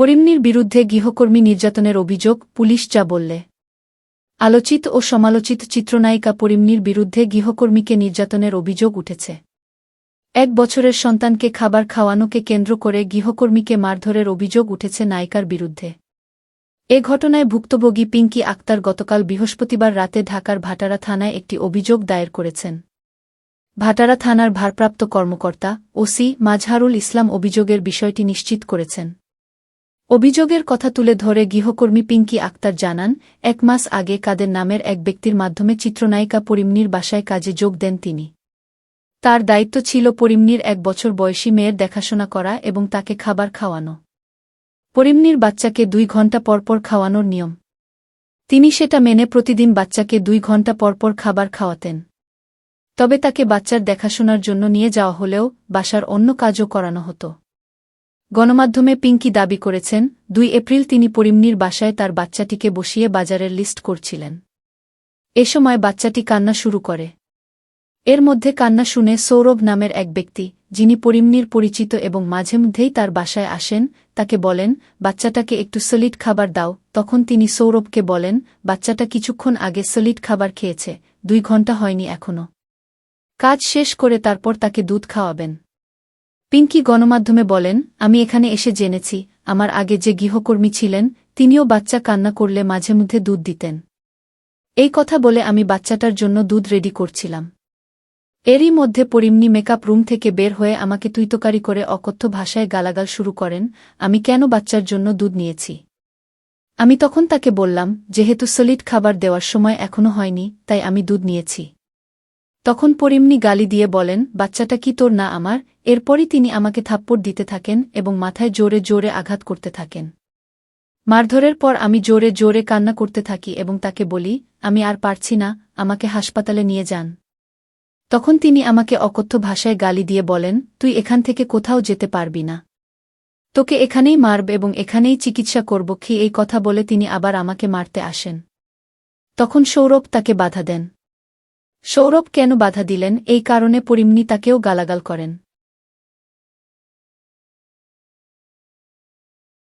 পরিমনির বিরুদ্ধে গৃহকর্মী নির্যাতনের অভিযোগ, পুলিশ যা বললে। আলোচিত ও সমালোচিত চিত্রনায়িকা পরিমনির বিরুদ্ধে গৃহকর্মীকে নির্যাতনের অভিযোগ উঠেছে। এক বছরের সন্তানকে খাবার খাওয়ানোকে কেন্দ্র করে গৃহকর্মীকে মারধরের অভিযোগ উঠেছে নায়িকার বিরুদ্ধে। এ ঘটনায় ভুক্তভোগী পিঙ্কি আক্তার গতকাল বৃহস্পতিবার রাতে ঢাকার ভাটারা থানায় একটি অভিযোগ দায়ের করেছেন। ভাটারা থানার ভারপ্রাপ্ত কর্মকর্তা, ওসি মাজহারুল ইসলাম অভিযোগের বিষয়টি নিশ্চিত করেছেন। অভিযোগের কথা তুলে ধরে গৃহকর্মী পিঙ্কি আক্তার জানান, এক মাস আগে কাদের নামের এক ব্যক্তির মাধ্যমে চিত্রনায়িকা পরিমনির বাসায় কাজে যোগ দেন তিনি। তার দায়িত্ব ছিল পরিমনির এক বছর বয়সী মেয়ের দেখাশোনা করা এবং তাকে খাবার খাওয়ানো। পরিমনির বাচ্চাকে দুই ঘণ্টা পরপর খাওয়ানোর নিয়ম। তিনি সেটা মেনে প্রতিদিন বাচ্চাকে দুই ঘণ্টা পরপর খাবার খাওয়াতেন। তবে তাকে বাচ্চার দেখাশোনার জন্য নিয়ে যাওয়া হলেও বাসার অন্য কাজও করানো হতো। গণমাধ্যমে পিঙ্কি দাবি করেছেন, দুই এপ্রিল তিনি পরিমনির বাসায় তার বাচ্চাটিকে বসিয়ে বাজারের লিস্ট করছিলেন। এ সময় বাচ্চাটি কান্না শুরু করে। এর মধ্যে কান্না শুনে সৌরভ নামের এক ব্যক্তি, যিনি পরিমনির পরিচিত এবং মাঝে মধ্যেই তার বাসায় আসেন, তাকে বলেন, বাচ্চাটাকে একটু সলিড খাবার দাও। তখন তিনি সৌরভকে বলেন, বাচ্চাটা কিছুক্ষণ আগে সলিড খাবার খেয়েছে, দুই ঘণ্টা হয়নি এখনও কাজ শেষ করে তারপর তাকে দুধ খাওয়াবেন। পিঙ্কি গণমাধ্যমে বলেন, আমি এখানে এসে জেনেছি, আমার আগে যে গৃহকর্মী ছিলেন, তিনিও বাচ্চা কান্না করলে মাঝে মধ্যে দুধ দিতেন। এই কথা বলে আমি বাচ্চাটার জন্য দুধ রেডি করছিলাম। এরই মধ্যে পরিমনি মেকআপ রুম থেকে বের হয়ে আমাকে তুইতকারি করে অকথ্য ভাষায় গালাগাল শুরু করেন, আমি কেন বাচ্চার জন্য দুধ নিয়েছি? আমি তখন তাকে বললাম, যেহেতু সলিড খাবার দেওয়ার সময় এখনও হয়নি, তাই আমি দুধ নিয়েছি। তখন পরিমনি গালি দিয়ে বলেন, বাচ্চাটা কি তোর না আমার? এরপরই তিনি আমাকে থাপ্পড় দিতে থাকেন এবং মাথায় জোরে জোরে আঘাত করতে থাকেন। মারধরের পর আমি জোরে জোরে কান্না করতে থাকি এবং তাকে বলি, আমি আর পারছি না, আমাকে হাসপাতালে নিয়ে যান। তখন তিনি আমাকে অকথ্য ভাষায় গালি দিয়ে বলেন, তুই এখান থেকে কোথাও যেতে পারবি না। তোকে এখানেই মারব এবং এখানেই চিকিৎসা করব কি এই কথা বলে তিনি আবার আমাকে মারতে আসেন। তখন সৌরভ তাকে বাধা দেন। সৌরভ কেন বাধা দিলেন? এই কারণে পরিমনি তাকেও গালাগাল করেন।